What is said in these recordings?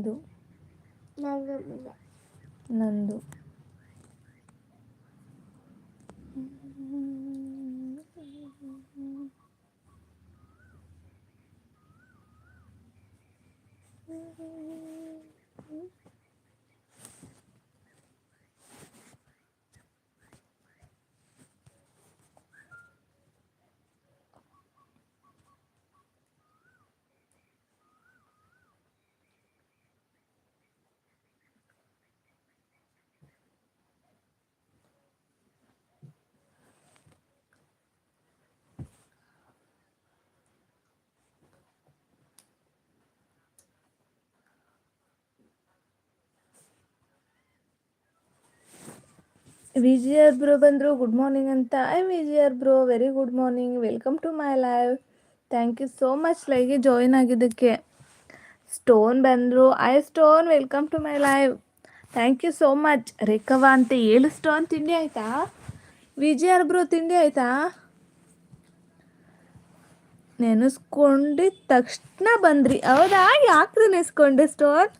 ನಂದು. ನಂದು ವಿಜಯರ್ ಬ್ರೋ ಬಂದರು, ಗುಡ್ ಮಾರ್ನಿಂಗ್ ಅಂತ. Hi ವಿಜಯರ್ bro, very good morning. Welcome to my live thank you so much ಲೈಗೆ join ಆಗಿದ್ದಕ್ಕೆ. ಸ್ಟೋನ್ ಬಂದರು. Hi stone, welcome to my live thank you so much. ರೇಖವ ಅಂತ ಏಳು stone ತಿಂಡಿ ಆಯಿತಾ? ವಿಜಯರ್ ಬ್ರೋ, ತಿಂಡಿ ಆಯಿತಾ? ನೆನೆಸ್ಕೊಂಡಿದ ತಕ್ಷಣ ಬಂದ್ರಿ. ಹೌದಾ? ಯಾಕೆ ನೆನೆಸ್ಕೊಂಡೆ ಸ್ಟೋನ್?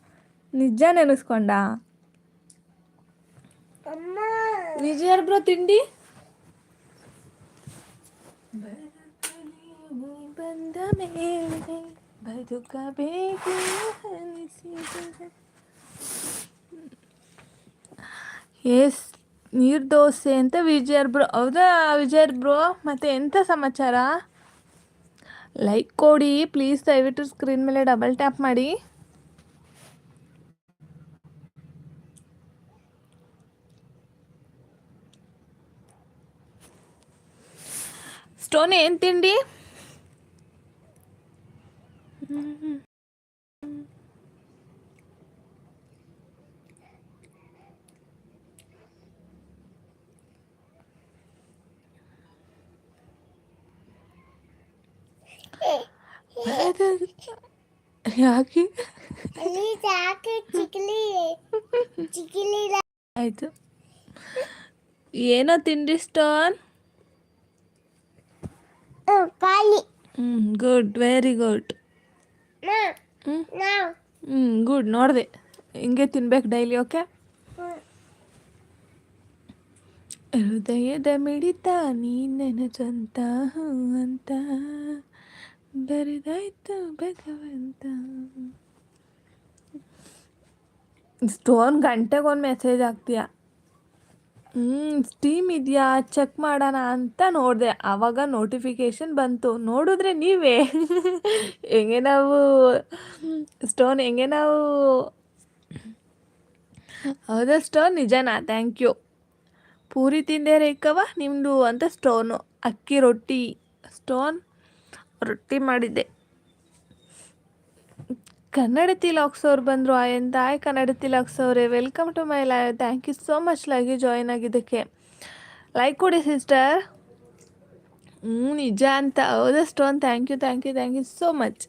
ನಿಜ ನೆನೆಸ್ಕೊಂಡ? ವಿಜಯರ್ ಬ್ರೋ ತಿಂಡಿ ಬಂದ ಮೇಲೆ ಬದುಕಬೇಕು ಅನಿಸಿದರೆ ಎಸ್ ನೀರು ದೋಸೆ ಅಂತ ವಿಜಯರ್ ಬ್ರೋ ಹೌದಾ ವಿಜಯರ್ ಬ್ರೋ ಮತ್ತೆ ಎಂಥ ಸಮಾಚಾರ ಲೈಕ್ ಕೊಡಿ ಪ್ಲೀಸ್ ದಯವಿಟ್ಟು ಸ್ಕ್ರೀನ್ ಮೇಲೆ ಡಬಲ್ ಟ್ಯಾಪ್ ಮಾಡಿ ಸ್ಟೋನ್ ಏನು ತಿಂಡಿ ಯಾಕೆ ಆಯ್ತು ಏನೋ ತಿಂಡಿ ಸ್ಟೋನ್ ಹ್ಞೂ ಗುಡ್ ವೆರಿ ಗುಡ್. ಹ್ಞೂ ಹ್ಮ್ ಗುಡ್ ನೋಡಿದೆ. ಹಿಂಗೆ ತಿನ್ಬೇಕು ಡೈಲಿ ಓಕೆ? ಹೃದಯದ ಮಿಡಿತ ನೀ ನೆನಚಂತ ಅಂತ. ಬರೆದಾಯ್ತು ಭಗವಂತ ಸ್ಟೋನ್ ಗಂಟೆಗೊಂದು ಮೆಸೇಜ್ ಹಾಕ್ತೀಯ? ಹ್ಞೂ ಸ್ಟೀಮ್ ಇದೆಯಾ? ಚೆಕ್ ಮಾಡೋಣ ಅಂತ ನೋಡಿದೆ. ಆವಾಗ ನೋಟಿಫಿಕೇಷನ್ ಬಂತು. ನೋಡಿದ್ರೆ ನೀವೇ. ಹೆಂಗೆ ನಾವು ಸ್ಟೋನ್ ಹೆಂಗೆ ನಾವು ಹೌದಾ ಸ್ಟೋನ್ ನಿಜನಾ? ಥ್ಯಾಂಕ್ ಯು ಪೂರಿ ತಿಂದೆ ರೇಖವ ನಿಮ್ಮದು ಅಂತ ಸ್ಟೋನು ಅಕ್ಕಿ ರೊಟ್ಟಿ. ಸ್ಟೋನ್ ರೊಟ್ಟಿ ಮಾಡಿದ್ದೆ. ಕನ್ನಡತಿ ತಿಲಾಕ್ಸ್ ಅವ್ರು ಬಂದರು ಆಯಂತ ಆಯ್ ಕನ್ನಡ ತಿಲಾಕ್ಸ್ ಅವರೇ welcome to my live thank you so much ಲೈಗೆ join ಆಗಿದ್ದಕ್ಕೆ. ಲೈಕ್ ಕೊಡಿ ಸಿಸ್ಟರ್ ಹ್ಞೂ ನಿಜ ಅಂತ. ಹೌದಾ, stone. Thank you thank you thank you so much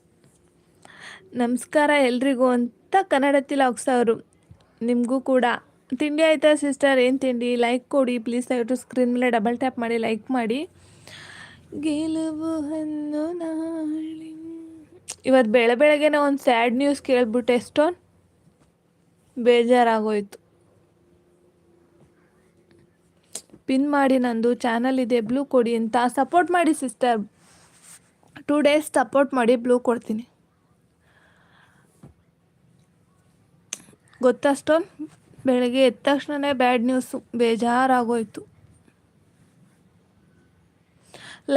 ನಮಸ್ಕಾರ ಎಲ್ರಿಗೂ ಅಂತ ಕನ್ನಡ ತಿಲಾಕ್ಸ್ ಅವರು ನಿಮಗೂ ಕೂಡ. ತಿಂಡಿ ಆಯಿತಾ ಸಿಸ್ಟರ್ ಏನು ತಿಂಡಿ? ಲೈಕ್ ಕೊಡಿ ಪ್ಲೀಸ್ ದಯವಿಟ್ಟು ಸ್ಕ್ರೀನ್ ಮೇಲೆ ಡಬಲ್ ಟ್ಯಾಪ್ ಮಾಡಿ ಲೈಕ್ ಮಾಡಿ. ಗೆಲುವು ಹನ್ನು ನಾಳಿ ಇವತ್ತು ಬೆಳೆ ಬೆಳಗ್ಗೆನೆ ಒಂದು ಸ್ಯಾಡ್ ನ್ಯೂಸ್ ಕೇಳಿಬಿಟ್ಟೆ ಎಷ್ಟೊಂದು ಬೇಜಾರಾಗೋಯ್ತು. ಪಿನ್ ಮಾಡಿ ನಂದು ಚಾನಲ್ ಇದೆ ಬ್ಲೂ ಕೊಡಿ ಅಂತ ಸಪೋರ್ಟ್ ಮಾಡಿ ಸಿಸ್ಟರ್ ಟೂ ಡೇಸ್ ಸಪೋರ್ಟ್ ಮಾಡಿ ಬ್ಲೂ ಕೊಡ್ತೀನಿ. ಗೊತ್ತಷ್ಟೊಂದು ಬೆಳಗ್ಗೆ ಎದ್ದ ತಕ್ಷಣನೇ ಬ್ಯಾಡ್ ನ್ಯೂಸ್ ಬೇಜಾರಾಗೋಯ್ತು.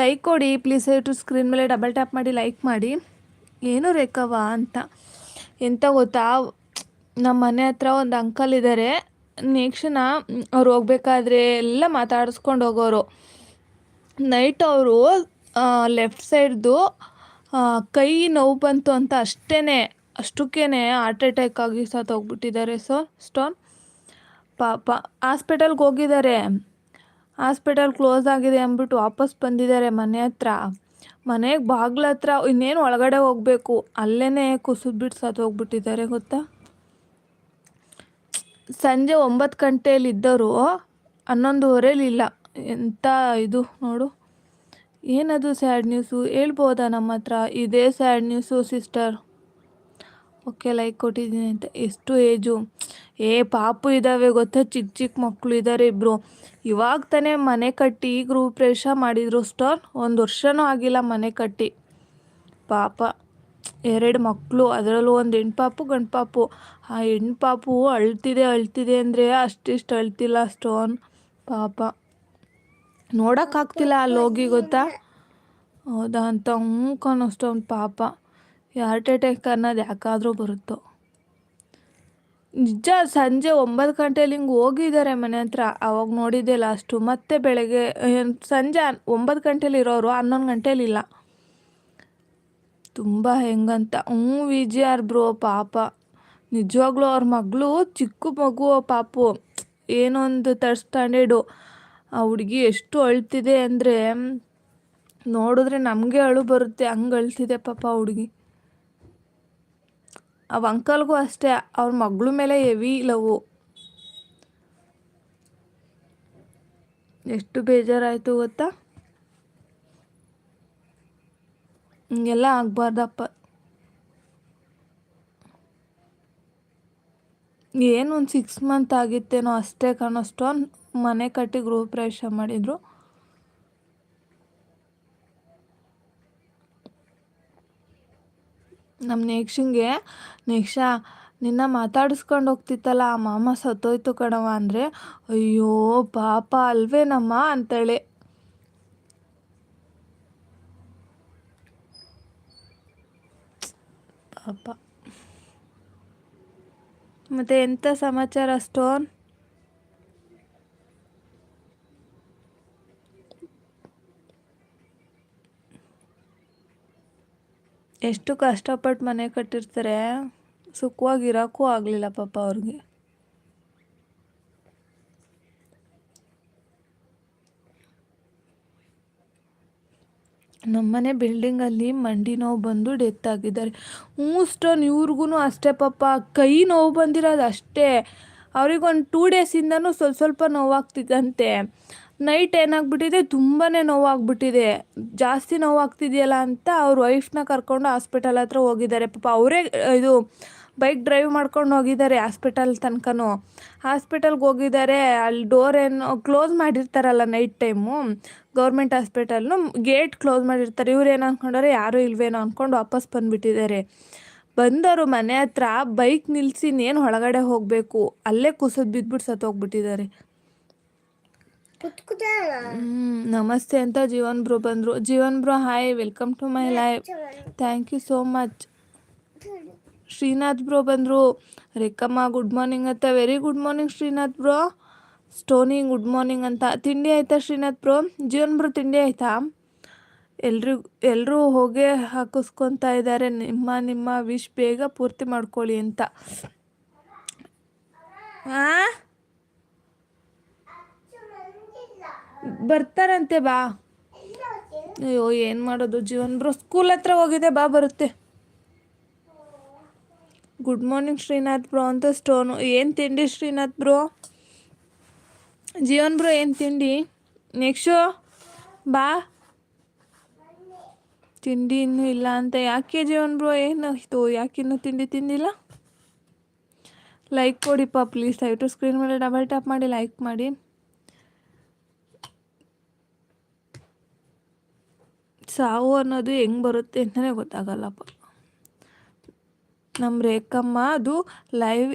ಲೈಕ್ ಕೊಡಿ ಪ್ಲೀಸ್ ಟು ಸ್ಕ್ರೀನ್ ಮೇಲೆ ಡಬಲ್ ಟ್ಯಾಪ್ ಮಾಡಿ ಲೈಕ್ ಮಾಡಿ. ಏನು ರೇಖವ ಅಂತ. ಎಂತ ಗೊತ್ತಾ? ನಮ್ಮ ಮನೆ ಹತ್ರ ಒಂದು ಅಂಕಲ್ ಇದ್ದಾರೆ ನೆಕ್ಸ್ಟ್ನ ಅವ್ರು ಹೋಗ್ಬೇಕಾದ್ರೆ ಎಲ್ಲ ಮಾತಾಡಿಸ್ಕೊಂಡು ಹೋಗೋರು. ನೈಟ್ ಅವರು ಲೆಫ್ಟ್ ಸೈಡ್ದು ಕೈ ನೋವು ಬಂತು ಅಂತ ಅಷ್ಟೇ ಅಷ್ಟಕ್ಕೇ ಹಾರ್ಟ್ ಅಟ್ಯಾಕ್ ಆಗಿ ಸತ್ತೋಗ್ಬಿಟ್ಟಿದ್ದಾರೆ ಸೊ ಸ್ಟೋನ್ ಪಾಪ ಹಾಸ್ಪಿಟಲ್ಗೆ ಹೋಗಿದ್ದಾರೆ. ಹಾಸ್ಪಿಟಲ್ ಕ್ಲೋಸ್ ಆಗಿದೆ ಅಂದ್ಬಿಟ್ಟು ವಾಪಸ್ ಬಂದಿದ್ದಾರೆ ಮನೆ ಹತ್ರ. ಮನೆಗೆ ಬಾಗ್ಲ ಹತ್ರ ಇನ್ನೇನು ಒಳಗಡೆ ಹೋಗಬೇಕು ಅಲ್ಲೇ ಕುಸಿದ್ಬಿಟ್ಟು ಸತ್ತು ಹೋಗ್ಬಿಟ್ಟಿದ್ದಾರೆ ಗೊತ್ತಾ? ಸಂಜೆ ಒಂಬತ್ತು ಗಂಟೆಯಲ್ಲಿ ಇದ್ದವರು ಹನ್ನೊಂದುವರೆಲಿ ಇಲ್ಲ. ಎಂಥ ಇದು ನೋಡು. ಏನದು ಸ್ಯಾಡ್ ನ್ಯೂಸು? ಹೇಳ್ಬೋದಾ ನಮ್ಮ ಹತ್ರ? ಇದೇ sad news sister. Okay, like ಕೊಟ್ಟಿದ್ದೀನಿ ಅಂತ. ಎಷ್ಟು ಏಜು? ಏ, ಪಾಪು ಇದ್ದಾವೆ ಗೊತ್ತಾ? ಚಿಕ್ಕ ಚಿಕ್ಕ ಮಕ್ಕಳು ಇದ್ದಾರೆ ಇಬ್ಬರು ಇವಾಗ ತಾನೇ ಮನೆ ಕಟ್ಟಿ ಗೃಹ ಪ್ರವೇಶ ಮಾಡಿದರು ಸ್ಟೋನ್ ಒಂದು ವರ್ಷನೂ ಆಗಿಲ್ಲ ಮನೆ ಕಟ್ಟಿ. ಪಾಪ, ಎರಡು ಮಕ್ಕಳು ಅದರಲ್ಲೂ ಒಂದು ಹೆಣ್ಪಾಪು ಗಂಡು ಪಾಪು. ಆ ಹೆಣ್ಣು ಪಾಪು ಅಳ್ತಿದೆ ಅಳ್ತಿದೆ ಅಂದರೆ ಅಷ್ಟಿಷ್ಟು ಅಳ್ತಿಲ್ಲ ಸ್ಟೋನ್ ಪಾಪ. ನೋಡೋಕ್ಕಾಗ್ತಿಲ್ಲ ಹೋಗಿ, ಗೊತ್ತಾ? ಹೌದಾ ಅಂತ ಹ್ಞೂ ಸ್ಟೋನ್ ಪಾಪ. ಹಾರ್ಟ್ ಅಟ್ಯಾಕ್ ಅನ್ನೋದು ಯಾಕಾದರೂ ಬರುತ್ತೋ. ನಿಜ ಸಂಜೆ ಒಂಬತ್ತು ಗಂಟೆಲಿ ಹಿಂಗೆ ಹೋಗಿದ್ದಾರೆ ಮನೆ ಹತ್ರ. ಅವಾಗ ನೋಡಿದ್ದೆ ಲಾಸ್ಟು ಮತ್ತೆ ಬೆಳಗ್ಗೆ ಸಂಜೆ ಒಂಬತ್ತು ಗಂಟೆಲಿ ಇರೋರು ಹನ್ನೊಂದು ಗಂಟೆಲಿಲ್ಲ ತುಂಬ ಹೆಂಗಂತ. ಹ್ಞೂ ವಿಜಯಾರ್ ಬ್ರೋ ಪಾಪ. ನಿಜವಾಗ್ಲೂ ಅವ್ರ ಮಗಳು ಚಿಕ್ಕ ಮಗು ಪಾಪು. ಏನೊಂದು ತರ್ಡ್ ಸ್ಟ್ಯಾಂಡರ್ಡು ಆ ಹುಡುಗಿ ಎಷ್ಟು ಅಳ್ತಿದೆ ಅಂದರೆ, ನೋಡಿದ್ರೆ ನಮಗೆ ಅಳು ಬರುತ್ತೆ. ಹಂಗೆ ಅಳ್ತಿದೆ ಪಾಪ ಹುಡುಗಿ. ಅವ ಅಂಕಲ್ಗೂ ಅಷ್ಟೇ, ಅವ್ರ ಮಗಳ ಮೇಲೆ ಹೆವಿ ಲವು ಎಷ್ಟು ಬೇಜಾರಾಯಿತು ಗೊತ್ತಾ? ಹಿಂಗೆಲ್ಲ ಆಗಬಾರ್ದಪ್ಪ. ಏನು ಒಂದು ಸಿಕ್ಸ್ ಮಂತ್ ಆಗಿತ್ತೇನೋ ಅಷ್ಟೇ ಕಾಣಿಸ್ತು ಮನೆ ಕಟ್ಟಿ ಗೃಹ ಪ್ರವೇಶ ಮಾಡಿದರು. ನಮ್ಮ ನೇಕ್ಷಂಗೆ ನೆಕ್ಷಾ ನಿನ್ನ ಮಾತಾಡಿಸ್ಕೊಂಡು ಹೋಗ್ತಿತ್ತಲ್ಲ, ಆ ಮಾಮ ಸತ್ತೋಯ್ತು ಕಣವ ಅಂದರೆ, ಅಯ್ಯೋ, ಪಾಪ ಅಲ್ವೇನಮ್ಮ ಅಂತೇಳಿ. ಪಾಪ. ಮತ್ತೆ ಎಂಥ ಸಮಾಚಾರ, ಸ್ಟೋನ್? ಎಷ್ಟು ಕಷ್ಟಪಟ್ಟು ಮನೆ ಕಟ್ಟಿರ್ತಾರೆ ಸುಖವಾಗಿರೋಕ್ಕೂ ಆಗಲಿಲ್ಲ ಪಾಪ ಅವ್ರಿಗೆ. ನಮ್ಮನೆ ಬಿಲ್ಡಿಂಗಲ್ಲಿ ಮಂಡಿ ನೋವು ಬಂದು ಡೆತ್ ಆಗಿದ್ದಾರೆ. ಹ್ಞೂ ಇವ್ರಿಗೂ ಅಷ್ಟೇ ಪಾಪ, ಕೈ ನೋವು ಬಂದಿರೋದು ಅಷ್ಟೇ. ಅವ್ರಿಗೊಂದು ಟೂ ಡೇಸಿಂದನೂ ಸ್ವಲ್ಪ ಸ್ವಲ್ಪ ನೋವಾಗ್ತಿದ್ದಂತೆ. ನೈಟ್ ಏನಾಗ್ಬಿಟ್ಟಿದೆ? ತುಂಬಾ ನೋವಾಗ್ಬಿಟ್ಟಿದೆ. ಜಾಸ್ತಿ ನೋವಾಗ್ತಿದೆಯಲ್ಲ ಅಂತ ಅವ್ರ ವೈಫ್ನ ಕರ್ಕೊಂಡು ಹಾಸ್ಪಿಟಲ್ ಹತ್ರ ಹೋಗಿದ್ದಾರೆ. ಪಾಪ ಅವರೇ, ಇದು ಬೈಕ್ ಡ್ರೈವ್ ಮಾಡ್ಕೊಂಡು ಹೋಗಿದ್ದಾರೆ ಹಾಸ್ಪಿಟಲ್ ತನಕನೂ. ಹಾಸ್ಪಿಟಲ್ಗೆ ಹೋಗಿದ್ದಾರೆ ಅಲ್ಲಿ ಡೋರ್ ಏನು ಕ್ಲೋಸ್ ಮಾಡಿರ್ತಾರಲ್ಲ ನೈಟ್ ಟೈಮು ಗೌರ್ಮೆಂಟ್ ಹಾಸ್ಪಿಟಲ್ನು ಗೇಟ್ ಕ್ಲೋಸ್ ಮಾಡಿರ್ತಾರೆ. ಇವ್ರು ಏನು ಅಂದ್ಕೊಂಡಾರೆ ಯಾರೂ ಇಲ್ವೇನೋ ಅಂದ್ಕೊಂಡು ವಾಪಸ್ ಬಂದುಬಿಟ್ಟಿದ್ದಾರೆ. ಬಂದವರು ಮನೆ ಹತ್ರ ಬೈಕ್ ನಿಲ್ಲಿಸಿ ಇನ್ನೇನು ಒಳಗಡೆ ಹೋಗಬೇಕು. ಅಲ್ಲೇ ಕುಸಿದು ಬಿದ್ದುಬಿಟ್ಟು ಸತ್ತೋಗ್ಬಿಟ್ಟಿದ್ದಾರೆ. ನಮಸ್ತೆ ಅಂತ ಜೀವನ್ ಬ್ರೋ ಬಂದ್ರು. Jeevan bro hi welcome to my life thank you so much Srinath bro ಬಂದ್ರು. ರೇಖಮ್ಮ ಗುಡ್ ಮಾರ್ನಿಂಗ್ ಅಂತ very good morning Srinath bro. Stony good morning ಅಂತ. ತಿಂಡಿ ಆಯ್ತಾ ಶ್ರೀನಾಥ್ ಬ್ರೋ? ಜೀವನ್ ಬ್ರೋ ತಿಂಡಿ ಆಯ್ತಾ? ಎಲ್ರಿಗೂ ಎಲ್ಲರೂ ಹೋಗಿ ಹಾಕಿಸ್ಕೊತಾ ಇದ್ದಾರೆ. ನಿಮ್ಮ ನಿಮ್ಮ ವಿಶ್ ಬೇಗ ಪೂರ್ತಿ ಮಾಡ್ಕೊಳ್ಳಿ ಅಂತ. ಹಾಂ ಬರ್ತಾರಂತೆ ಬಾ. ಅಯ್ಯೋ, ಏನು ಮಾಡೋದು? ಜೀವನ್ ಬ್ರೋ ಸ್ಕೂಲ್ ಹತ್ರ ಹೋಗಿದೆ, ಬಾ, ಬರುತ್ತೆ. ಗುಡ್ ಮಾರ್ನಿಂಗ್ ಶ್ರೀನಾಥ್ ಬ್ರೋ, ಅಂತ ಸ್ಟೋನು ಏನು ತಿಂಡಿ ಶ್ರೀನಾಥ್ ಬ್ರೋ? ಜೀವನ್ ಬ್ರೋ, ಏನು ತಿಂಡಿ? ನೆಕ್ಸ್ಟು ಬಾ. ತಿಂಡಿ ಇನ್ನೂ ಇಲ್ಲ ಅಂತ. ಯಾಕೆ ಜೀವನ್ ಬ್ರೋ, ಏನು? ಏನಾಯ್ತು ಯಾಕೆ ಇನ್ನೂ ತಿಂಡಿ ತಿಂದಿಲ್ಲ? ಲೈಕ್ ಕೊಡಿಪ್ಪ ಪ್ಲೀಸ್ ದಯವಿಟ್ಟು ಸ್ಕ್ರೀನ್ ಮೇಲೆ ಡಬಲ್ ಟ್ಯಾಪ್ ಮಾಡಿ ಲೈಕ್ ಮಾಡಿ. ಸಾವು ಅನ್ನೋದು ಹೆಂಗೆ ಬರುತ್ತೆ ಅಂತಲೇ ಗೊತ್ತಾಗಲ್ಲಪ್ಪ. ನಮ್ಮ ರೇಖಮ್ಮ ಅದು ಲೈವ್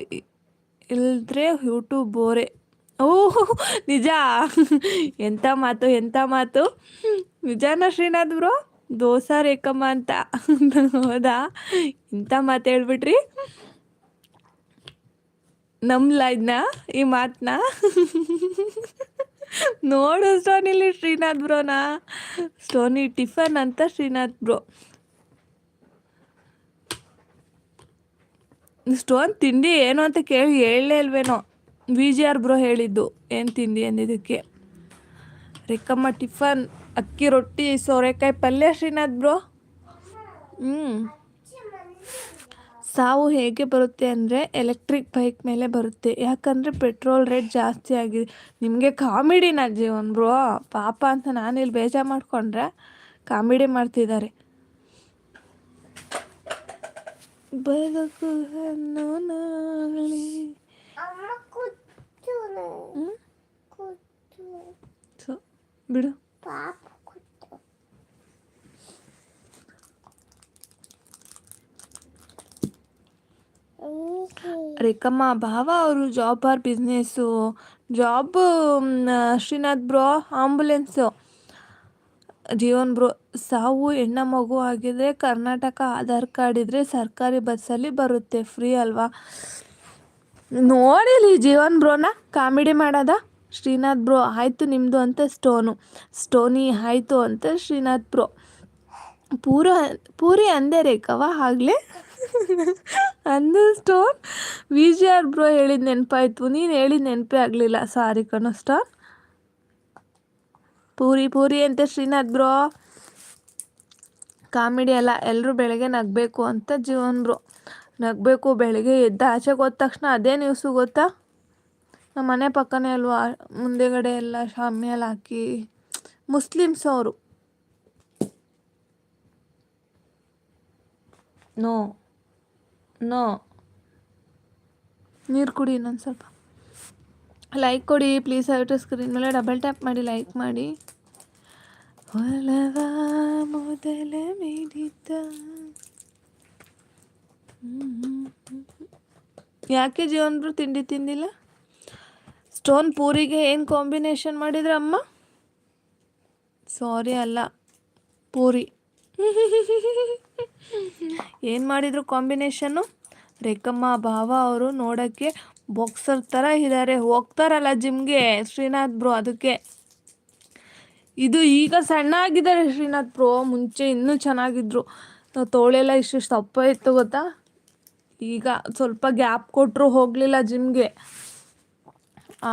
ಇಲ್ಲದ್ರೆ ಯೂಟ್ಯೂಬ್ ಬೋರೆ ಓಹ್ ನಿಜ? ಎಂಥ ಮಾತು ಎಂಥ ಮಾತು? ನಿಜಾನ ಶ್ರೀನಾಥ್ ಬ್ರೋ? ದೋಸಾ ರೇಖಮ್ಮ ಅಂತ. ಹೌದಾ? ಇಂಥ ಮಾತು ಹೇಳ್ಬಿಟ್ರಿ. ನಂಬಲ ಇದನ್ನ ಈ ಮಾತನ್ನ ನೋಡು ಸ್ಟೋನಿಲಿ ಶ್ರೀನಾಥ್ ಬ್ರೋನಾ ಸ್ಟೋನಿ ಟಿಫನ್ ಅಂತ ಶ್ರೀನಾಥ್ ಬ್ರೋ ಸ್ಟೋನ್ ತಿಂಡಿ ಏನು ಅಂತ ಕೇಳಿ ಹೇಳಲೇ ಇಲ್ವೇನೋ. ವಿ ಜಿ ಆರ್ ಬ್ರೋ ಹೇಳಿದ್ದು. ಏನು ತಿಂಡಿ ಅಂದಿದ್ದಕ್ಕೆ ರೇಖಮ್ಮ ಟಿಫನ್, ಅಕ್ಕಿ ರೊಟ್ಟಿ, ಸೋರೆಕಾಯಿ ಪಲ್ಯ ಶ್ರೀನಾಥ್ ಬ್ರೋ ಹ್ಞೂ ಸಾವು ಹೇಗೆ ಬರುತ್ತೆ ಅಂದರೆ ಎಲೆಕ್ಟ್ರಿಕ್ ಬೈಕ್ ಮೇಲೆ ಬರುತ್ತೆ. ಯಾಕಂದರೆ ಪೆಟ್ರೋಲ್ ರೇಟ್ ಜಾಸ್ತಿ ಆಗಿದೆ. ನಿಮಗೆ ಕಾಮಿಡಿನ ಜೀವನ್ ಬ್ರೋ ಪಾಪ ಅಂತ ನಾನಿಲ್ಲಿ ಬೇಜಾರು ಮಾಡಿಕೊಂಡ್ರೆ ಕಾಮಿಡಿ ಮಾಡ್ತಿದ್ದಾರೆ. ಬಿಡು. ಪಾಪ. ರೇಖಮ್ಮ, ಭಾವ ಅವರು job or business job Srinath bro ambulance Jeevan bro ಸಾವು ಹೆಣ್ಣ ಮಗು ಆಗಿದ್ರೆ ಕರ್ನಾಟಕ ಆಧಾರ್ ಕಾರ್ಡ್ ಇದ್ರೆ ಸರ್ಕಾರಿ ಬಸ್ಸಲ್ಲಿ ಬರುತ್ತೆ. ಫ್ರೀ ಅಲ್ವಾ? ನೋಡಿಲಿ ಜೀವನ್ ಬ್ರೋನ ಕಾಮಿಡಿ ಮಾಡೋದ? ಶ್ರೀನಾಥ್ ಬ್ರೋ ಆಯಿತು ನಿಮ್ಮದು ಅಂತ ಸ್ಟೋನು ಸ್ಟೋನಿ ಆಯಿತು ಅಂತ ಶ್ರೀನಾಥ್ ಬ್ರೋ ಪೂರ, ಪೂರಿ ಅಂದೆ ರೇಖವ ಆಗಲೇ? ಅಂದು stone V G R bro ಹೇಳಿದ ನೆನಪಾಯ್ತು. ನೀನು ಹೇಳಿದ ನೆನಪೇ ಆಗಲಿಲ್ಲ. ಸಾರಿ ಕಣೋ ಸ್ಟೋನ್ ಪೂರಿ ಪೂರಿ ಅಂತ ಶ್ರೀನಾಥ್ ಬ್ರೋ ಕಾಮಿಡಿ ಅಲ್ಲ ಎಲ್ಲರೂ ಬೆಳಗ್ಗೆ ನಗಬೇಕು ಅಂತ ಜೀವನ್ ಬ್ರೋ ನಗಬೇಕು, ಬೆಳಗ್ಗೆ ಎದ್ದ ಆಚೆ ಹೋದ ತಕ್ಷಣ ಅದೇ ನ್ಯೂಸು ಗೊತ್ತಾ? ನಮ್ಮ ಮನೆ ಪಕ್ಕನೇ ಅಲ್ವಾ? ಮುಂದೆಗಡೆ ಎಲ್ಲ ಶಾಮಿಯಲ್ಲಿ ಹಾಕಿ, ಮುಸ್ಲಿಮ್ಸ್ ಅವರು. No no. ನೀರು ಕುಡಿ ಇನ್ನೊಂದು ಸ್ವಲ್ಪ. ಲೈಕ್ ಕೊಡಿ ಪ್ಲೀಸ್ ಆಯ್ತು ಸ್ಕ್ರೀನ್ ಮೇಲೆ ಡಬಲ್ ಟ್ಯಾಪ್ ಮಾಡಿ ಲೈಕ್ ಮಾಡಿ. ಒಲವ ಮೊದಲ ಮೇಡಿದ್ದ ಯಾಕೆ ಜೀವನರು ತಿಂಡಿ ತಿಂದಿಲ್ಲ? ಸ್ಟೋನ್ ಪೂರಿಗೆ ಏನು ಕಾಂಬಿನೇಷನ್ ಮಾಡಿದ್ರೆ ಅಮ್ಮ? ಸಾರಿ ಅಲ್ಲ, ಪೂರಿ. ಏನು ಮಾಡಿದ್ರು ಕಾಂಬಿನೇಷನ್ನು? ರೇಖಮ್ಮ, ಭಾವ ಅವರು ನೋಡೋಕ್ಕೆ ಬಾಕ್ಸರ್ ಥರ ಇದ್ದಾರೆ ಹೋಗ್ತಾರಲ್ಲ ಜಿಮ್ಗೆ ಶ್ರೀನಾಥ್ ಬ್ರೋ ಅದಕ್ಕೆ. ಇದು ಈಗ ಸಣ್ಣ ಆಗಿದ್ದಾರೆ ಶ್ರೀನಾಥ್ ಬ್ರೋ ಮುಂಚೆ ಇನ್ನೂ ಚೆನ್ನಾಗಿದ್ರು. ತೋಳೆಲ್ಲ ಇಷ್ಟು ದಪ್ಪ ಇತ್ತು ಗೊತ್ತಾ? ಈಗ ಸ್ವಲ್ಪ ಗ್ಯಾಪ್ ಕೊಟ್ಟರು ಹೋಗಲಿಲ್ಲ ಜಿಮ್ಗೆ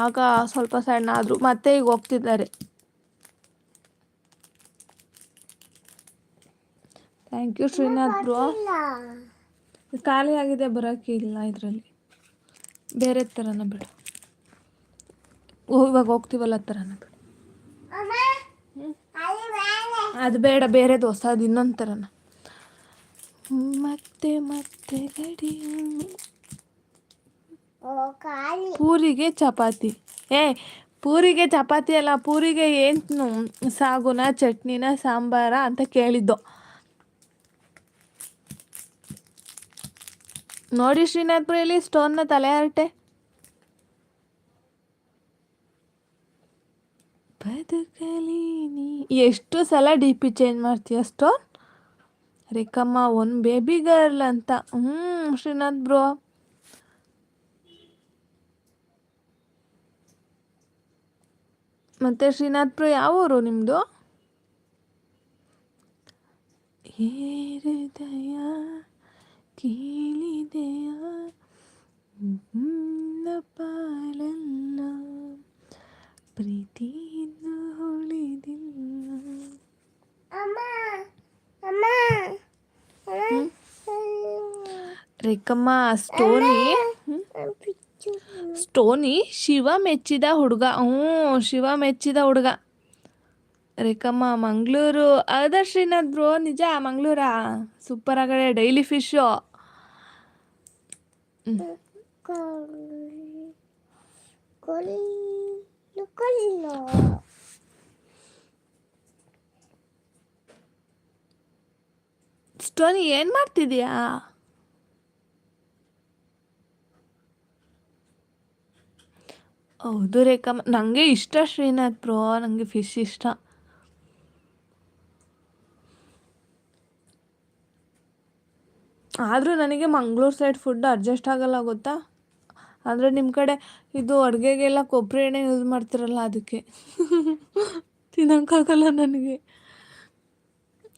ಆಗ ಸ್ವಲ್ಪ ಸಣ್ಣ ಆದರು ಮತ್ತೆ ಈಗ ಹೋಗ್ತಿದ್ದಾರೆ. ಥ್ಯಾಂಕ್ ಯು ಶ್ರೀನಾಥ್ ಬ್ರೋ ಖಾಲಿ ಆಗಿದೆ ಬರೋಕ್ಕೆ ಇಲ್ಲ ಇದರಲ್ಲಿ. ಬೇರೆ ಥರನ ಬಿಡು. ಓ, ಇವಾಗ ಹೋಗ್ತೀವಲ್ಲ ಥರನ ಬಿಡು. ಅದು ಬೇಡ, ಬೇರೆ ದೋಸ ಅದು ಇನ್ನೊಂದು ಥರನ ಮತ್ತೆ ಮತ್ತೆ ಗಡಿ. ಪೂರಿಗೆ ಚಪಾತಿ. ಏ, ಪೂರಿಗೆ ಚಪಾತಿ ಅಲ್ಲ, ಪೂರಿಗೆ ಏನು, ಸಾಗುನ, ಚಟ್ನಿನ, ಸಾಂಬಾರ ಅಂತ ಕೇಳಿದ್ದು. ನೋಡಿ ಶ್ರೀನಾಥ್ಪುರಲ್ಲಿ ಸ್ಟೋನ್ನ ತಲೆ ಹರಟೆ. ಬದುಕಲಿ ಎಷ್ಟು ಸಲ ಡಿ ಪಿ ಚೇಂಜ್ ಮಾಡ್ತೀಯ stone Rekhamma one baby girl ಅಂತ. ಹ್ಞೂ ಶ್ರೀನಾಥ್ ಬ್ರೋ ಮತ್ತೆ ಶ್ರೀನಾಥ್ ಬ್ರೋ ಯಾವ ಊರು ನಿಮ್ಮದು ಹೃದಯ ಕೇಳಿದೆಯ ನಿನ್ನ ಪಾಲಲ್ಲ ಉಳಿದಿಲ್ಲ. ಅಮ್ಮ ಅಮ್ಮ. ರೇಖಮ್ಮ ಸ್ಟೋನಿ ಸ್ಟೋನಿ ಶಿವ ಮೆಚ್ಚಿದ ಹುಡುಗ. ಹ್ಞೂ ಶಿವ ಮೆಚ್ಚಿದ ಹುಡುಗ. ರೇಖಮ್ಮ ಮಂಗಳೂರು. ಬ್ರೋ ನಿಜ ಮಂಗಳೂರಾ? ಸೂಪರ್ ಆಗಡೆ ಡೈಲಿ ಫಿಶು. ಸ್ಟೋನಿ ಏನು ಮಾಡ್ತಿದ್ಯಾ? ಹೌದು ರೇಖಮ್ಮ ನನಗೆ ಇಷ್ಟ ಶ್ರೀನಾಥ್ ಬ್ರೋ ನಂಗೆ ಫಿಶ್ ಇಷ್ಟ. ಆದರೂ ನನಗೆ ಮಂಗ್ಳೂರು ಸೈಡ್ ಫುಡ್ ಅಡ್ಜಸ್ಟ್ ಆಗಲ್ಲ ಗೊತ್ತಾ? ಅಂದರೆ ನಿಮ್ಮ ಕಡೆ ಇದು ಅಡುಗೆಗೆಲ್ಲ ಕೊಬ್ಬರಿ ಎಣ್ಣೆ ಯೂಸ್ ಮಾಡ್ತಿರಲ್ಲ ಅದಕ್ಕೆ. ತಿನ್ನೋಕ್ಕಾಗಲ್ಲ ನನಗೆ.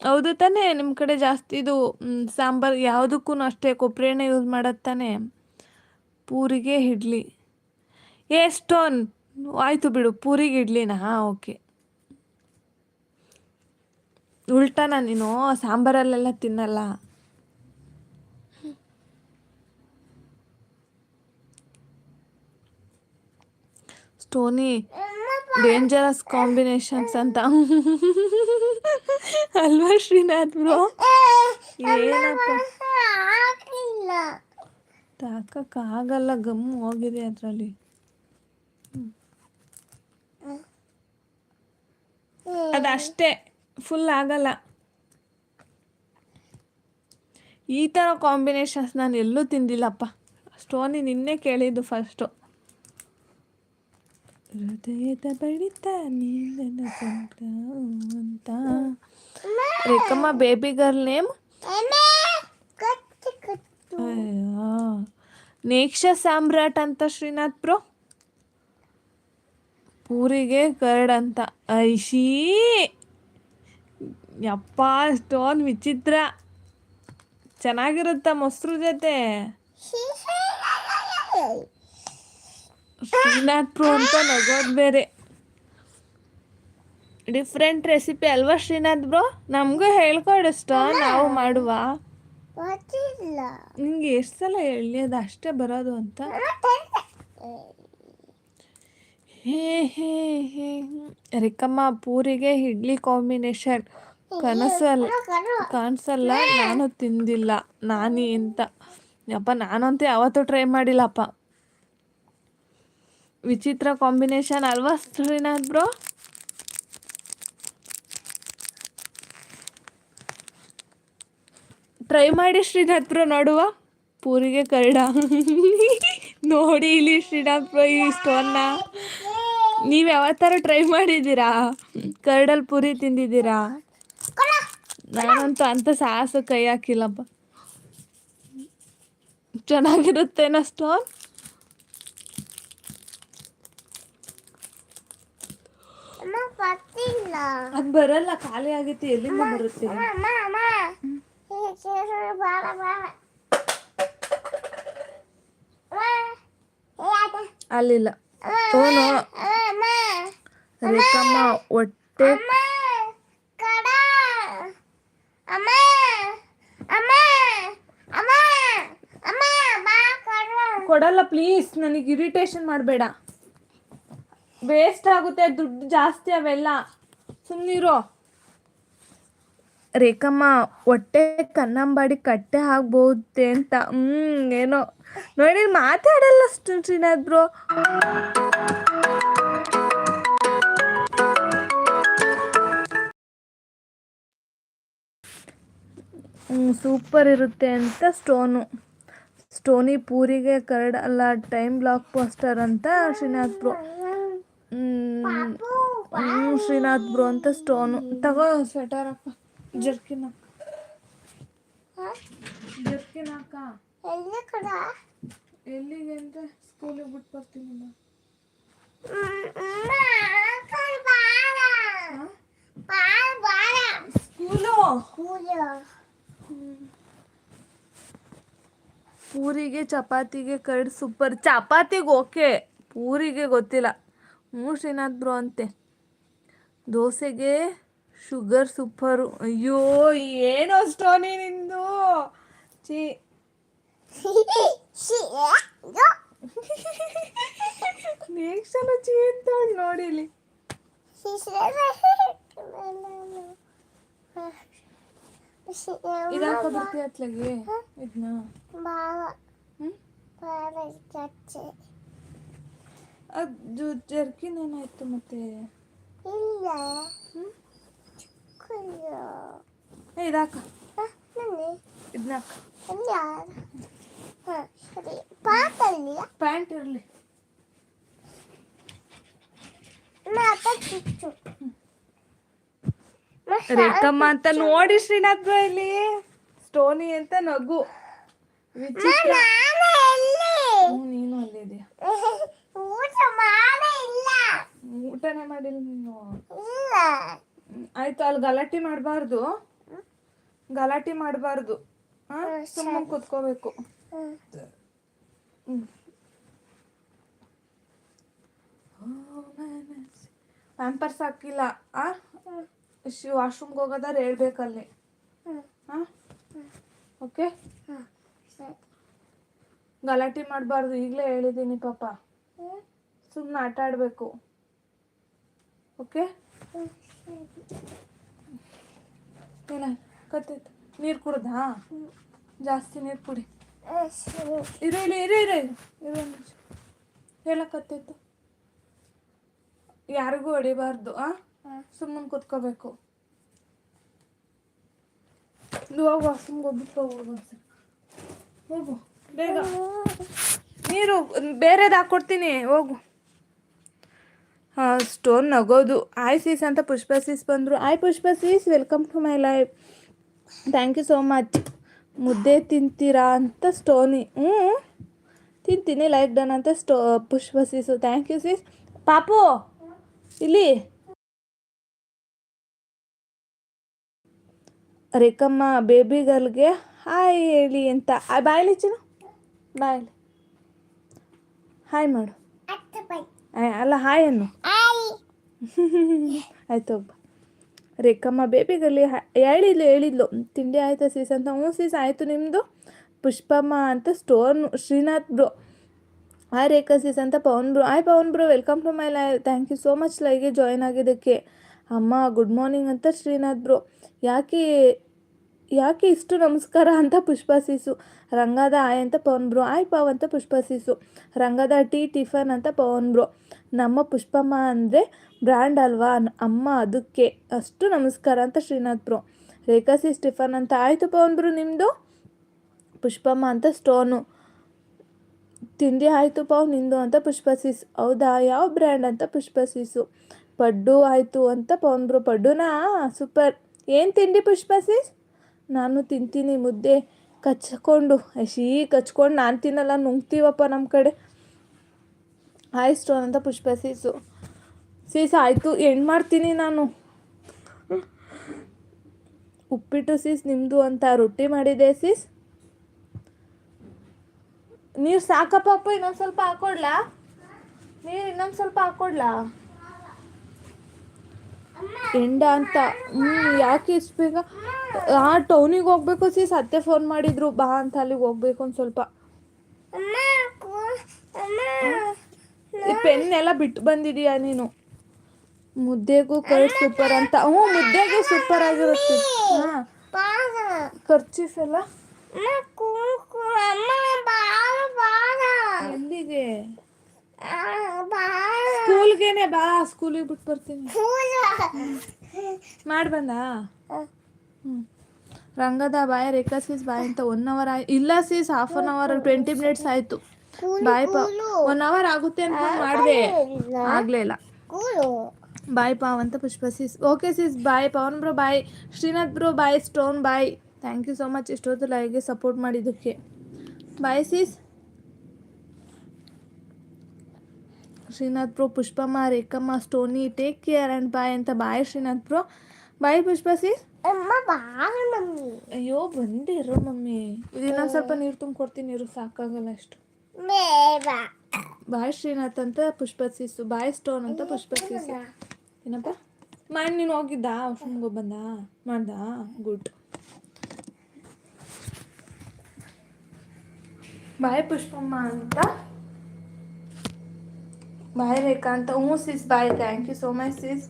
ಹೌದು ತಾನೇ ನಿಮ್ಮ ಕಡೆ ಜಾಸ್ತಿ ಇದು ಸಾಂಬಾರು ಯಾವುದಕ್ಕೂ ಅಷ್ಟೇ ಕೊಬ್ಬರಿ ಎಣ್ಣೆ ಯೂಸ್ ಮಾಡೋದು ಪೂರಿಗೆ ಇಡ್ಲಿ. ಏ, ಸ್ಟೋನ್, ಆಯಿತು ಬಿಡು, ಪೂರಿಗೆ ಇಡ್ಲಿನಾ? ಓಕೆ. ಉಲ್ಟಾನ ನೀನು? ಸಾಂಬಾರಲ್ಲೆಲ್ಲ ತಿನ್ನಲ್ಲ? ಸ್ಟೋನಿ ಡೇಂಜರಸ್ ಕಾಂಬಿನೇಷನ್ಸ್ ಅಂತ. ಅಲ್ವಾ ಶ್ರೀನಾಥ್ ಬ್ರೋ? ಏನಪ್ಪ? ತಾಕಕ್ಕಾಗಲ್ಲ ಗಮ್ ಹೋಗಿದೆ ಅದರಲ್ಲಿ. ಅದಷ್ಟೇ ಫುಲ್ ಆಗಲ್ಲ. ಈ ಥರ ಕಾಂಬಿನೇಷನ್ಸ್ ನಾನು ಎಲ್ಲೂ ತಿಂದಿಲ್ಲಪ್ಪ. ಸ್ಟೋನಿ ನಿನ್ನೆ ಕೇಳಿದ್ದು ಫಸ್ಟು ಹೃದಯದ ಬಡಿತ ನೀನ ಅಂತ. ರೇಖಮ್ಮ ಬೇಬಿ ಗರ್ಲ್ ನೇಮ್ ನೇಕ್ಷ ಸಾಮ್ರಾಟ್ ಅಂತ ಶ್ರೀನಾಥ್ ಪ್ರೋ ಪೂರಿಗೆ ಕರ್ಡ್ ಅಂತ. ಐಶಿ. ಯಪ್ಪ ಸ್ಟೋನ್ ವಿಚಿತ್ರ. ಚೆನ್ನಾಗಿರುತ್ತ ಮೊಸರು ಜೊತೆ. ಶ್ರೀನಾಥ್ ಪ್ರೋ ಅಂತ ನಗೋದು ಬೇರೆ. ಡಿಫ್ರೆಂಟ್ ರೆಸಿಪಿ ಅಲ್ವಾ ಶ್ರೀನಾಥ್ ಬ್ರೋ? ನಮಗೂ ಹೇಳ್ಕೊಡು ಸ್ಟೋನ್ ನಾವು ಮಾಡುವ. ಗೊತ್ತಿಲ್ಲ. ನಿಂಗೆ ಎಷ್ಟು ಸಲ ಹೇಳಿ ಅದು ಅಷ್ಟೇ ಬರೋದು ಅಂತ? ಹೇ ಹೇ ಹೇ. ರಿಕಮ್ಮ ಪೂರಿಗೆ ಇಡ್ಲಿ ಕಾಂಬಿನೇಷನ್. ಕನಸಲ್ಲ ಕಾಣಿಸಲ್ಲ ನಾನು ತಿಂದಿಲ್ಲ. ನಾನಿ ಅಂತ. ಯಪ್ಪ ನಾನಂತೂ ಯಾವತ್ತೂ ಟ್ರೈ ಮಾಡಿಲ್ಲಪ್ಪ. ವಿಚಿತ್ರ ಕಾಂಬಿನೇಷನ್ ಅಲ್ವಾ ಶ್ರೀನಾಥ್ ಬ್ರೋ? ಟ್ರೈ ಮಾಡಿ ಶ್ರೀನಾಥ್ ಬ್ರೋ ನೋಡುವ. ಪೂರಿಗೆ ಕರಡ ನೋಡಿ ಇಲ್ಲಿ ಶ್ರೀನಾಥ್ ಬ್ರೋ ಈ ಸ್ಟೋನ್ನ ನೀವು ಯಾವತ್ತಾರ ಟ್ರೈ ಮಾಡಿದ್ದೀರಾ? ಕರ್ಡಲ್ಲಿ ಪೂರಿ ತಿಂದಿದ್ದೀರಾ? ನಾನಂತೂ ಅಂತ ಸಾಹಸ ಕೈ ಹಾಕಿಲ್ಲಪ್ಪ. ಚೆನ್ನಾಗಿರುತ್ತೇನೋ ಸ್ಟೋನ್ ಅಮ್ಮ ಗೊತ್ತಿಲ್ಲ ಅದು ಬರಲ್ಲ ಖಾಲಿ ಆಗೈತಿ ಎಲ್ಲಿಂದ ಬರುತ್ತೆ? ಅಲ್ಲಿಲ್ಲ. ಅಮ್ಮ ರೇಖಮ್ಮ ಹೊಟ್ಟೆ. ಕೊಡಲ್ಲ ಪ್ಲೀಸ್ ನನಗೆ ಇರಿಟೇಷನ್ ಮಾಡಬೇಡ. ವೇಸ್ಟ್ ಆಗುತ್ತೆ ದುಡ್ಡು ಜಾಸ್ತಿ ಅವೆಲ್ಲ. ಸುಮ್ಮನಿರೋ ರೇಖಮ್ಮ, ಹೊಟ್ಟೆ ಕನ್ನಂಬಾಡಿ ಕಟ್ಟೆ ಆಗ್ಬೋದೆ ಅಂತ. ಹ್ಮ್, ಏನೋ. ನೋಡಿ, ಮಾತಾಡಲ್ಲ ಶ್ರೀನಾದ್ರು ಸೂಪರ್ ಇರುತ್ತೆ ಅಂತ ಸ್ಟೋನು. ಸ್ಟೋನಿ ಪೂರಿಗೆ ಕರಡಲ್ಲ ಟೈಮ್ ಬ್ಲಾಕ್ ಪೋಸ್ಟರ್ ಅಂತ ಶ್ರೀನಾಥ್ ಬ್ರೋ ಶ್ರೀನಾಥ್ ಬ್ರೋ ಅಂತ ಸ್ಟೋನು. ತಗೋ ಸ್ವೆಟರ್ ಅಕ್ಕ ಜರ್ಕಿನ್ ಜರ್ಕಿನ್ ಅಕ್ಕ ಎಲ್ಲಿ ಕಡ? ಎಲ್ಲಿಗೆ ಅಂತ ಸ್ಕೂಲಿಗೆ ಬಿಟ್ಟು ಬರ್ತೀನಿ ಸ್ಕೂಲು? ಪೂರಿಗೆ ಚಪಾತಿಗೆ ಕರ್ಡ್ ಸೂಪರ್ ಚಪಾತಿಗೆ ಓಕೆ ಪೂರಿಗೆ ಗೊತ್ತಿಲ್ಲ. ಹ್ಞೂ ಶ್ರೀನಾಥ್ ಬ್ರೋ ಅಂತೆ. ದೋಸೆಗೆ ಶುಗರ್ ಸೂಪರು. ಅಯ್ಯೋ ಏನೋ ಸ್ಟೋನಿ ನಿಂದು? ಚಿ ನೆಕ್ಸ್ಟ್ ಸಲ ಚಿ ಅಂತ ನೋಡಿ ಇಲ್ಲಿ ಇದಾಕ ಬರ್ತೀಯ ಅತ್ಲಗೆ? ಇದನ್ನ ಅದು ಜರ್ಕಿನ್ ಏನಾಯ್ತು ಮತ್ತೆ? ಇಲ್ಲ ಹ್ಞೂ ಕುಯ್ಯ ಏ ಇದಾಕ ನನ್ನಿ ಇದನ್ನ ಎಲ್ಲ ಹಾಂ ಸರಿ ಪಾತಲ್ಲಿ ಪ್ಯಾಂಟ್ ಇರಲಿ ಮಾತ ಚುಚ್ಚು ರೇಖಮ್ಮ ಅಂತ ನೋಡಿ ಶ್ರೀನಾಥ್ ಬ್ರೋ ಇಲ್ಲಿ. ಸ್ಟೋನಿ ಅಂತ ನಗು. ವಿಚಿತ್ರ. ಹ್ಞೂ, ನೀನು ಅಲ್ಲಿದೆಯಾ ಊಟ ಮಾಡೇ ಇಲ್ಲ. ಊಟನೇ ಮಾಡಿಲ್ಲ ನೀನು. ಆಯ್ತು ಅಲ್ಲಿ ಗಲಾಟೆ ಮಾಡಬಾರ್ದು. ಗಲಾಟೆ ಮಾಡಬಾರ್ದು. ಸುಮ್ಮನೆ ಕೂತ್ಕೋಬೇಕು. ಪ್ಯಾಂಪರ್ಸ್ ಹಾಕಿಲ್ಲ. ಆ? ಶಿ ವಾಶ್ರೂಮ್ಗೆ ಹೋಗೋದಾರ ಹೇಳ್ಬೇಕಲ್ಲಿ. ಹಾಂ? ಓಕೆ. ಗಲಾಟೆ ಮಾಡಬಾರ್ದು. ಈಗಲೇ ಹೇಳಿದ್ದೀನಿ ಪಾಪ. ಸುಮ್ಮನೆ ಆಟ ಆಡಬೇಕು. ಓಕೆ. ಏನ ಕತ್ತೈತೆ ನೀರು ಕುಡ್ದಾ? ಜಾಸ್ತಿ ನೀರು ಕುಡಿ. ಇರು ಇಲ್ಲ ಇರು ಇರು ಇರು. ಹೇಳಕತ್ತೈತು ಯಾರಿಗೂ ಹೊಡಿಬಾರ್ದು ಆ? ಸುಮ್ಮನೆ ಕುತ್ಕೋಬೇಕು. ಇದು ಹೋಗು ವಾಶ್ರೂಮ್ಗೆ ಹೋಗ್ಬಿಟ್ಟು ಹೋಗು ಒಂದ್ಸಲ. ಹೋಗು ಬೇಗ. ನೀರು ಬೇರೆದು ಹಾಕ್ಕೊಡ್ತೀನಿ ಹೋಗು. ಸ್ಟೋನ್ ನಗೋದು. ಆಯ್ ಸೀಸ್ ಅಂತ ಪುಷ್ಪ ಸೀಸ್ ಬಂದರು. ಆಯ್ Pushpa seize welcome to my life thank you so much ಮುದ್ದೆ ತಿಂತೀರಾ ಅಂತ ಸ್ಟೋನಿ ಹ್ಞೂ ತಿಂತೀನಿ ಲೈಕ್ ಡನ್ ಅಂತ ಸ್ಟೋ Pushpa sis. Thank you sis ಪಾಪು, ಇಲ್ಲಿ. ರೇಖಮ್ಮ ಬೇಬಿ ಗರ್ಲ್ಗೆ ಹಾಯ್ ಹೇಳಿ ಅಂತ. ಬಾಯ್ಲಿ ಚಿನ್ನ ಬಾಯ್ಲಿ ಹಾಯ್ ಮಾಡು. ಅಲ್ಲ ಹಾಯ್ ಅನ್ನು. ಆಯ್ತು ಒಬ್ಬ. ರೇಖಮ್ಮ ಬೇಬಿಗಲ್ಲಿ ಹೇಳಿದ್ಲು ಹೇಳಿದ್ಲು. ತಿಂಡಿ ಆಯ್ತಾ ಸೀಸ್ ಅಂತ ಹ್ಞೂ ಸೀಸ್ ಆಯಿತು ನಿಮ್ಮದು ಪುಷ್ಪಮ್ಮ ಅಂತ store Srinath bro hi Rekha sis ಅಂತ Pavan bro hi Pavan bro welcome to my live thank you so much ಲೈಗೆ join ಆಗಿದ್ದಕ್ಕೆ. ಅಮ್ಮ ಗುಡ್ ಮಾರ್ನಿಂಗ್ ಅಂತ ಶ್ರೀನಾಥ್ ಬ್ರೋ ಯಾಕೆ ಯಾಕೆ ಇಷ್ಟು ನಮಸ್ಕಾರ ಅಂತ ಪುಷ್ಪ ಸೀಸು, ರಂಗದ ಆಯ್ ಅಂತ ಪವನ್ ಬ್ರೋ, ಆಯ್ ಪಾವ್ ಅಂತ ಪುಷ್ಪ ಸೀಸು, ರಂಗದ ಟೀ ಟಿಫನ್ ಅಂತ ಪವನ್ ಬ್ರೋ. ನಮ್ಮ ಪುಷ್ಪಮ್ಮ ಅಂದರೆ ಬ್ರ್ಯಾಂಡ್ ಅಲ್ವಾ? ಅಮ್ಮ ಅದಕ್ಕೆ ಅಷ್ಟು ನಮಸ್ಕಾರ ಅಂತ Srinath bro. Rekha sis tiffin ಅಂತ. ಆಯಿತು ಪವನ್ ಬ್ರೋ ನಿಮ್ಮದು ಪುಷ್ಪಮ್ಮ ಅಂತ ಸ್ಟೋನು. ತಿಂಡಿ ಆಯಿತು ಪಾವ್ ನಿಂದು ಅಂತ ಪುಷ್ಪ ಸೀಸ್. ಹೌದಾ? ಯಾವ ಬ್ರ್ಯಾಂಡ್ ಅಂತ ಪುಷ್ಪ ಸೀಸು? ಪಡ್ಡು ಆಯಿತು ಅಂತ ಪವನ್ ಬ್ರೋ. ಪಡ್ಡುನಾ? ಸೂಪರ್. ಏನು ತಿಂಡಿ ಪುಷ್ಪ ಸೀಸ್? ನಾನು ತಿಂತೀನಿ, ಮುದ್ದೆ ಕಚ್ಕೊಂಡು ಶೀ ಕಚ್ಕೊಂಡು, ನಾನು ತಿನ್ನಲ್ಲ, ನುಂಗ್ತೀವಪ್ಪ ನಮ್ಮ ಕಡೆ. ಹಾಯ್ ಸ್ಟೋನ್ ಅಂತ ಪುಷ್ಪ ಸೀಸು. ಸೀಸ ಆಯಿತು, ಎಂಡ್ ಮಾಡ್ತೀನಿ ನಾನು. ಉಪ್ಪಿಟ್ಟು ಸೀಸ್ ನಿಮ್ಮದು ಅಂತ ರೊಟ್ಟಿ ಮಾಡಿದೆ ಸೀಸ್. ನೀರು ಸಾಕಪ್ಪ, ಅಪ್ಪ, ಇನ್ನೊಂದು ಸ್ವಲ್ಪ ಹಾಕೊಡ್ಲಾ? ನೀರು ಇನ್ನೊಂದು ಸ್ವಲ್ಪ ಹಾಕೊಡ್ಲಾ? ಎಂಡ ಅಂತ. ಹ್ಞೂ ಯಾಕೆ ಇಷ್ಟು ಬೇಗ? ಆ ಟೌನಿಗೆ ಹೋಗ್ಬೇಕು ಸಿ ಸತ್ಯ ಫೋನ್ ಮಾಡಿದ್ರು. ಬಾ ಅಂತ ಅಲ್ಲಿಗೆ ಹೋಗ್ಬೇಕು ಒಂದು ಸ್ವಲ್ಪ. ಈ ಪೆನ್ ಎಲ್ಲ ಬಿಟ್ಟು ಬಂದಿದೀಯಾ ನೀನು? ಮುದ್ದೆಗೂ ಕರ್ಚ್ ಸೂಪರ್ ಅಂತ. ಹ್ಞೂ ಮುದ್ದೆಗೆ ಸೂಪರ್ ಆಗಿರುತ್ತೆ. ಹಾಂ. ಎಲ್ಲ? ಎಲ್ಲಿಗೆ? ಸ್ಕೂಲ್ಗೇನೆ ಬಾ ಸ್ಕೂಲಿಗೆ ಬಿಟ್ಟು ಬರ್ತೀನಿ. ಮಾಡಿ ಬಂದ? ರಂಗದ ಬಾಯ್ ರೇಖಾ ಸೀಸ್ ಬಾಯ್ ಅಂತ ಒನ್ ಅವರ್ ಆಯ್ ಇಲ್ಲ sis half an hour twenty minutes ಆಯ್ತು. ಬಾಯ್ ಪಾ ಒನ್ ಅವರ್ ಆಗುತ್ತೆ ಅಂತ ಮಾಡಿದೆ. ಆಗ್ಲೇ ಇಲ್ಲ. ಬಾಯ್ ಪಾವ್ ಅಂತ Pushpa sis. Okay sis bye. Pavan bro bye. Srinath bro bye. Stone bye. Thank you so much ಇಷ್ಟೊತ್ತು ಲೈವ್ಗೆ ಸಪೋರ್ಟ್ ಮಾಡಿದ್ದಕ್ಕೆ. Bye sis Srinath bro Pushpamma Rekhamma Stony take care and bye ಅಂತ bye Srinath bro. Bye Pushpa sis ಅಯ್ಯೋ ಬಂದಿರೋ mummy. ಇದನ್ನ ಸ್ವಲ್ಪ ನೀರು ತುಂಬಿಕೊಡ್ತೀನಿ ನೀರು ಸಾಕಾಗಲ್ಲ ಅಷ್ಟು. ಬಾಯ್ ಶ್ರೀನಾಥ್ ಅಂತ ಪುಷ್ಪ ಸೀಸು ಬಾಯ್ ಸ್ಟೋನ್ ಅಂತ ಪುಷ್ಪ ಸೀಸು ಏನಪ್ಪ? ಮಾಡಿ ನೀನು ಹೋಗಿದ್ದ? ವಾಶ್ರೂಮ್ಗೆ ಬಂದ? ಮಾಡ್ದ? ಗುಡ್. ಬಾಯ್ ಪುಷ್ಪಮ್ಮ ಅಂತ. ಬಾಯ್ ರೇಖಾ ಅಂತ ಹ್ಞೂ sis bye thank you so much sis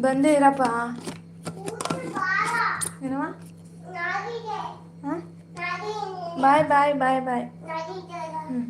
ಬಂದೇ ಇರಪ್ಪ ಏನವ ಹಾಂ ಬಾಯ್ ಬಾಯ್ ಬಾಯ್ ಬಾಯ್ ಹ್ಞೂ